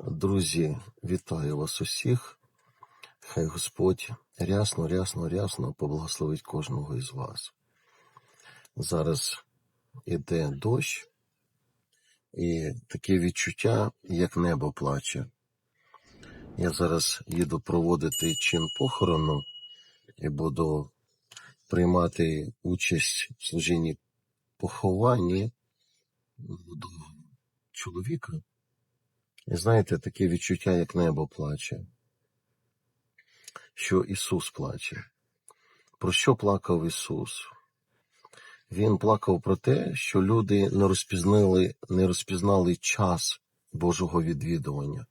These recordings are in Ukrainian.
Друзі, вітаю вас усіх. Хай Господь рясно, рясно, рясно поблагословить кожного із вас. Зараз іде дощ, і таке відчуття, як небо плаче. Я зараз їду проводити чин похорону і буду приймати участь в служінні похованні до чоловіка. І знаєте, таке відчуття, як небо плаче, що Ісус плаче. Про що плакав Ісус? Він плакав про те, що люди не розпізнали, не розпізнали час Божого відвідування.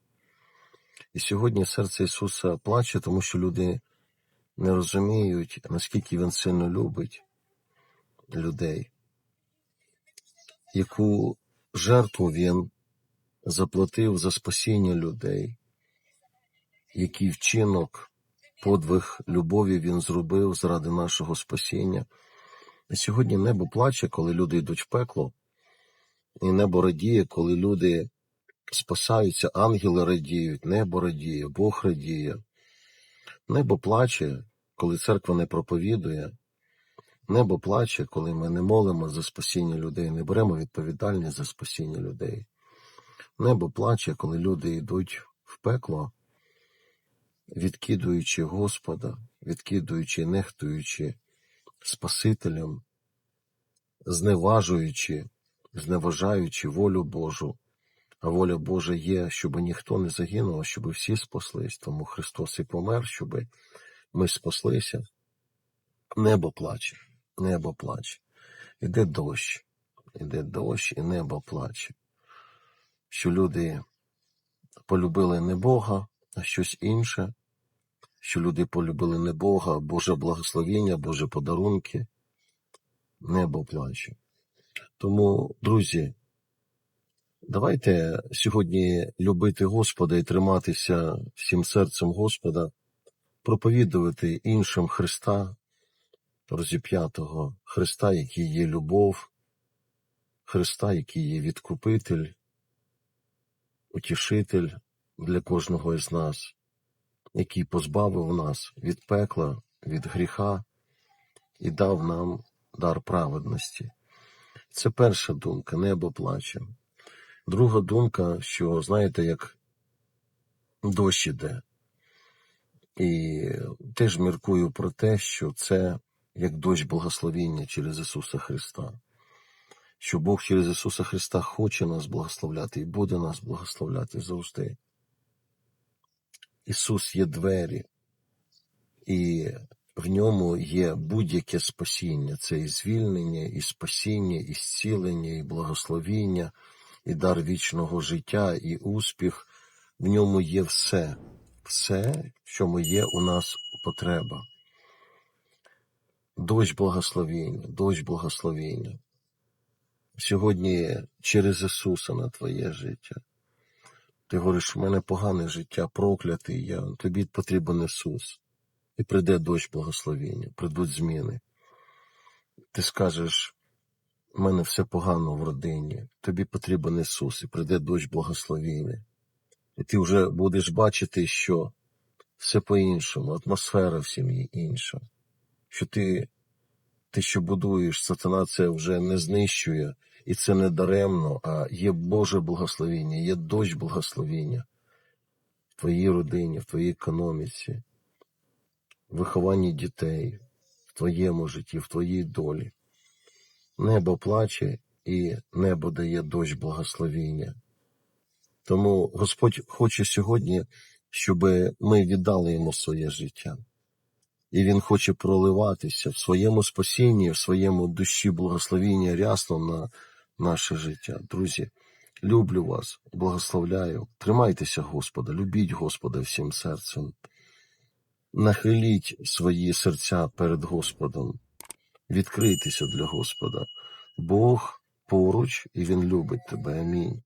І сьогодні серце Ісуса плаче, тому що люди не розуміють, наскільки Він сильно любить людей, яку жертву Він заплатив за спасіння людей, який вчинок, подвиг любові він зробив заради нашого спасіння. І сьогодні небо плаче, коли люди йдуть в пекло, і небо радіє, коли люди спасаються, ангели радіють, небо радіє, Бог радіє. Небо плаче, коли церква не проповідує. Небо плаче, коли ми не молимо за спасіння людей, не беремо відповідальність за спасіння людей. Небо плаче, коли люди йдуть в пекло, відкидуючи Господа, відкидуючи, нехтуючи Спасителем, зневажуючи, зневажаючи волю Божу. А воля Божа є, щоб ніхто не загинув, а щоб всі спаслись. Тому Христос і помер, щоб ми спаслися. Небо плаче, небо плаче. Іде дощ, іде дощ, і небо плаче що люди полюбили не Бога, а щось інше, що люди полюбили не Бога, Боже благословіння, Боже подарунки, небо плаче. Тому, друзі, давайте сьогодні любити Господа і триматися всім серцем Господа, проповідувати іншим Христа, розіп'ятого Христа, який є любов, Христа, який є відкупитель, утішитель для кожного із нас, який позбавив нас від пекла, від гріха і дав нам дар праведності. Це перша думка, небо плаче. Друга думка, що знаєте, як дощ іде. І теж міркую про те, що це як дощ благословіння через Ісуса Христа що Бог через Ісуса Христа хоче нас благословляти і буде нас благословляти завжди. Ісус є двері, і в ньому є будь-яке спасіння. Це і звільнення, і спасіння, і зцілення, і благословіння, і дар вічного життя, і успіх. В ньому є все, все, в чому є у нас потреба. Дощ благословіння, дощ благословіння сьогодні через Ісуса на твоє життя. Ти говориш, у мене погане життя, проклятий я, тобі потрібен Ісус. І прийде дощ благословення, прийдуть зміни. Ти скажеш, у мене все погано в родині, тобі потрібен Ісус, і прийде дощ благословення. І ти вже будеш бачити, що все по-іншому, атмосфера в сім'ї інша, що ти ти, що будуєш, сатана це вже не знищує, і це не даремно, а є Боже благословіння, є дощ благословіння в твоїй родині, в твоїй економіці, в вихованні дітей, в твоєму житті, в твоїй долі. Небо плаче і небо дає дощ благословіння. Тому Господь хоче сьогодні, щоб ми віддали йому своє життя і Він хоче проливатися в своєму спасінні, в своєму душі благословіння рясно на наше життя. Друзі, люблю вас, благословляю. Тримайтеся Господа, любіть Господа всім серцем. Нахиліть свої серця перед Господом, відкрийтеся для Господа. Бог поруч і Він любить тебе. Амінь.